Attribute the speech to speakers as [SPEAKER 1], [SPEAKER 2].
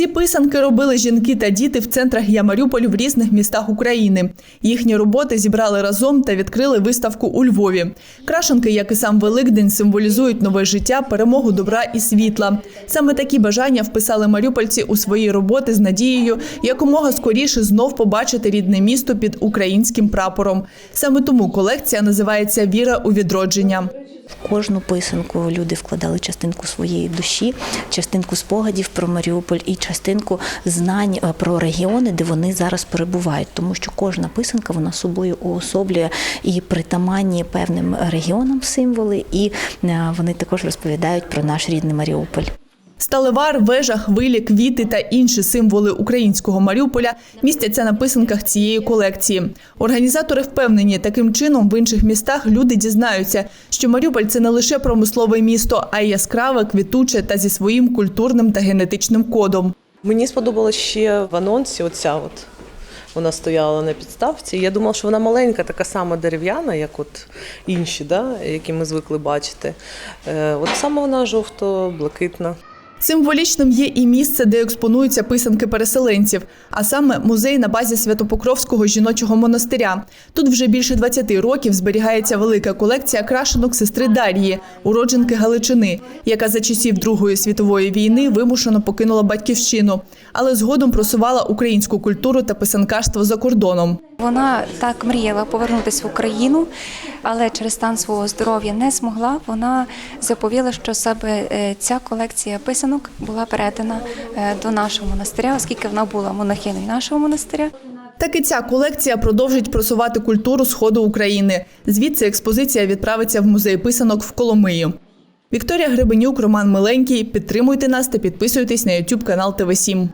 [SPEAKER 1] Ці писанки робили жінки та діти в центрах Я Маріуполь в різних містах України. Їхні роботи зібрали разом та відкрили виставку у Львові. Крашенки, як і сам Великдень, символізують нове життя, перемогу добра і світла. Саме такі бажання вписали маріупольці у свої роботи з надією якомога скоріше знов побачити рідне місто під українським прапором. Саме тому колекція називається Віра у відродження.
[SPEAKER 2] В кожну писанку люди вкладали частинку своєї душі, частинку спогадів про Маріуполь і частинку знань е, про регіони, де вони зараз перебувають. Тому що кожна писанка вона собою уособлює і притаманні певним регіонам символи, і е, вони також розповідають про наш рідний Маріуполь.
[SPEAKER 1] Сталевар, вежа, хвилі, квіти та інші символи українського Маріуполя містяться на писанках цієї колекції. Організатори впевнені, таким чином в інших містах люди дізнаються, що Маріуполь це не лише промислове місто, а й яскраве, квітуче та зі своїм культурним та генетичним кодом.
[SPEAKER 3] Мені сподобалось ще в анонсі оця от. Вона стояла на підставці. Я думала, що вона маленька, така сама дерев'яна, як от інші, да, які ми звикли бачити. Е, От саме вона жовто-блакитна.
[SPEAKER 1] Символічним є і місце, де експонуються писанки переселенців, а саме музей на базі Святопокровського жіночого монастиря. Тут вже більше 20 років зберігається велика колекція крашенок сестри Дар'ї, уродженки Галичини, яка за часів Другої світової війни вимушено покинула батьківщину, але згодом просувала українську культуру та писанкарство за кордоном.
[SPEAKER 4] Вона так мріяла повернутися в Україну, але через стан свого здоров'я не змогла. Вона заповіла, що саме е, ця колекція писанок була передана е, до нашого монастиря, оскільки вона була монахиною нашого монастиря.
[SPEAKER 1] Так і ця колекція продовжить просувати культуру сходу України. Звідси експозиція відправиться в музей писанок в Коломию. Вікторія Гребенюк, Роман Миленький. Підтримуйте нас та підписуйтесь на YouTube канал ТВ 7